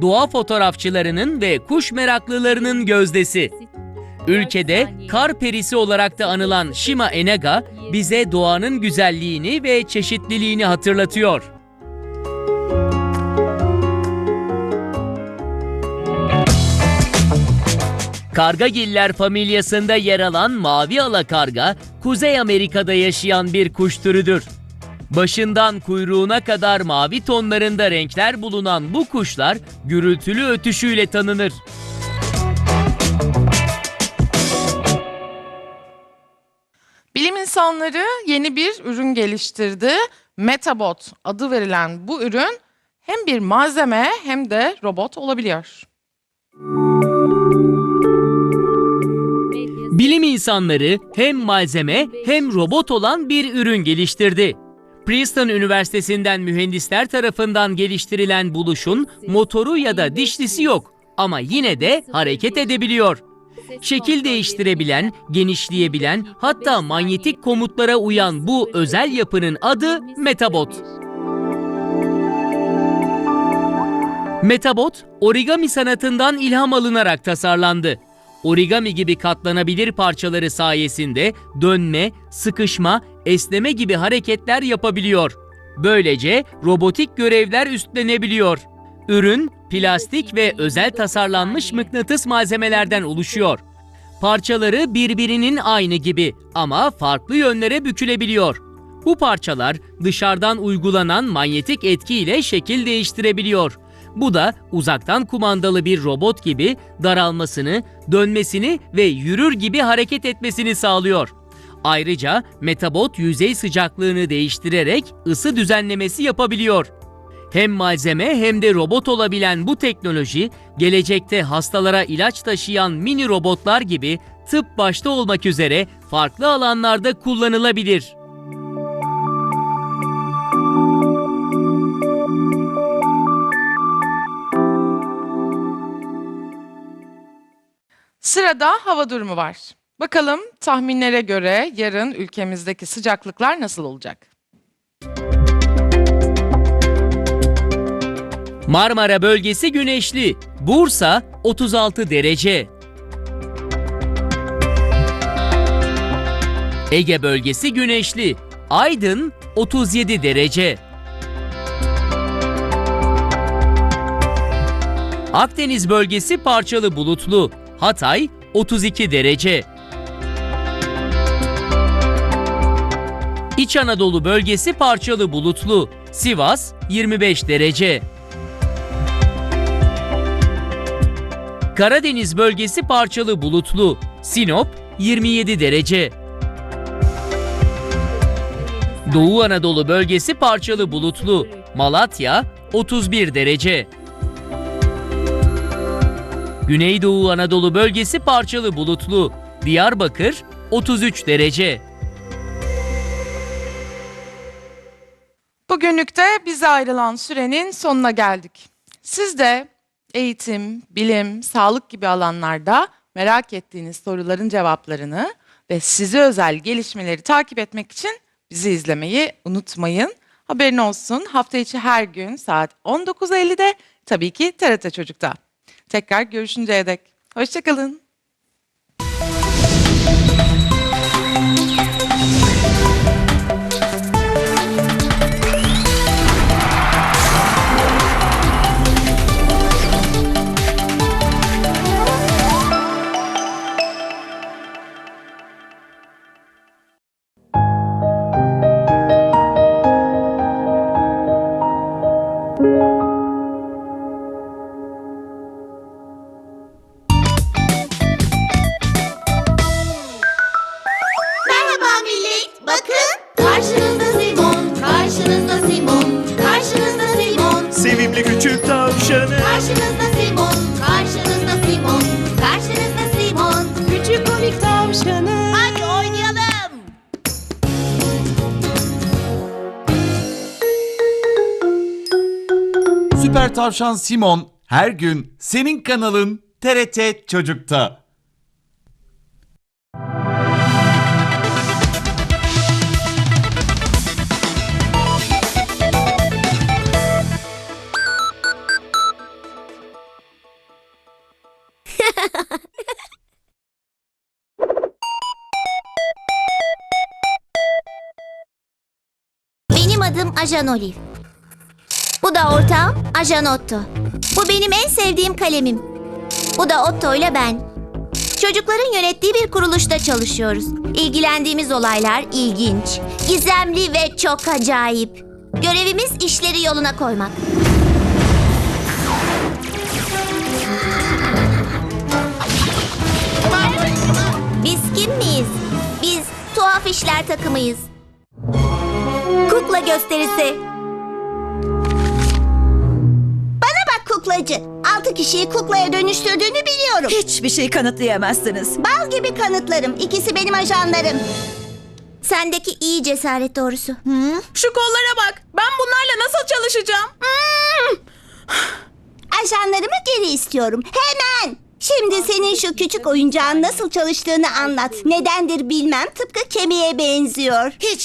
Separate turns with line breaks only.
doğa fotoğrafçılarının ve kuş meraklılarının gözdesi. Ülkede kar perisi olarak da anılan Shima Enaga bize doğanın güzelliğini ve çeşitliliğini hatırlatıyor. Kargagiller familyasında yer alan mavi alakarga, Kuzey Amerika'da yaşayan bir kuş türüdür. Başından kuyruğuna kadar mavi tonlarında renkler bulunan bu kuşlar gürültülü ötüşüyle tanınır.
Bilim insanları yeni bir ürün geliştirdi. Metabot adı verilen bu ürün hem bir malzeme hem de robot olabiliyor.
Bilim insanları hem malzeme hem robot olan bir ürün geliştirdi. Princeton Üniversitesi'nden mühendisler tarafından geliştirilen buluşun motoru ya da dişlisi yok ama yine de hareket edebiliyor. Şekil değiştirebilen, genişleyebilen, hatta manyetik komutlara uyan bu özel yapının adı Metabot. Metabot, origami sanatından ilham alınarak tasarlandı. Origami gibi katlanabilir parçaları sayesinde dönme, sıkışma, esneme gibi hareketler yapabiliyor. Böylece robotik görevler üstlenebiliyor. Ürün, plastik ve özel tasarlanmış mıknatıs malzemelerden oluşuyor. Parçaları birbirinin aynı gibi ama farklı yönlere bükülebiliyor. Bu parçalar dışarıdan uygulanan manyetik etkiyle şekil değiştirebiliyor. Bu da uzaktan kumandalı bir robot gibi daralmasını, dönmesini ve yürür gibi hareket etmesini sağlıyor. Ayrıca Metabot yüzey sıcaklığını değiştirerek ısı düzenlemesi yapabiliyor. Hem malzeme hem de robot olabilen bu teknoloji, gelecekte hastalara ilaç taşıyan mini robotlar gibi tıp başta olmak üzere farklı alanlarda kullanılabilir.
Sırada hava durumu var. Bakalım tahminlere göre yarın ülkemizdeki sıcaklıklar nasıl olacak?
Marmara bölgesi güneşli. Bursa 36 derece. Ege bölgesi güneşli. Aydın 37 derece. Akdeniz bölgesi parçalı bulutlu. Hatay 32 derece. İç Anadolu bölgesi parçalı bulutlu. Sivas 25 derece. Karadeniz bölgesi parçalı bulutlu. Sinop 27 derece. Doğu Anadolu bölgesi parçalı bulutlu. Malatya 31 derece. Güneydoğu Anadolu bölgesi parçalı bulutlu. Diyarbakır 33 derece.
Bugünlük de bize ayrılan sürenin sonuna geldik. Siz de eğitim, bilim, sağlık gibi alanlarda merak ettiğiniz soruların cevaplarını ve size özel gelişmeleri takip etmek için bizi izlemeyi unutmayın. Haberin olsun hafta içi her gün saat 19.50'de tabii ki TRT Çocuk'ta. Tekrar görüşünceye dek. Hoşçakalın.
Süper Tavşan Simon her gün senin kanalın TRT Çocuk'ta.
Benim adım Ajan Olive. Bu da ortağım Ajan Otto. Bu benim en sevdiğim kalemim. Bu da Otto ile ben. Çocukların yönettiği bir kuruluşta çalışıyoruz. İlgilendiğimiz olaylar ilginç, gizemli ve çok acayip. Görevimiz işleri yoluna koymak. Biz kim miyiz? Biz tuhaf işler takımıyız. Kukla gösterisi.
Kuklacı. Altı kişiyi kuklaya dönüştürdüğünü biliyorum.
Hiçbir şey kanıtlayamazsınız.
Bal gibi kanıtlarım. İkisi benim ajanlarım.
Sendeki iyi cesaret doğrusu.
Şu kollara bak. Ben bunlarla nasıl çalışacağım?
Hmm. Ajanlarımı geri istiyorum. Hemen. Şimdi senin şu küçük oyuncağın nasıl çalıştığını anlat. Nedendir bilmem tıpkı kemiğe benziyor.
Hiç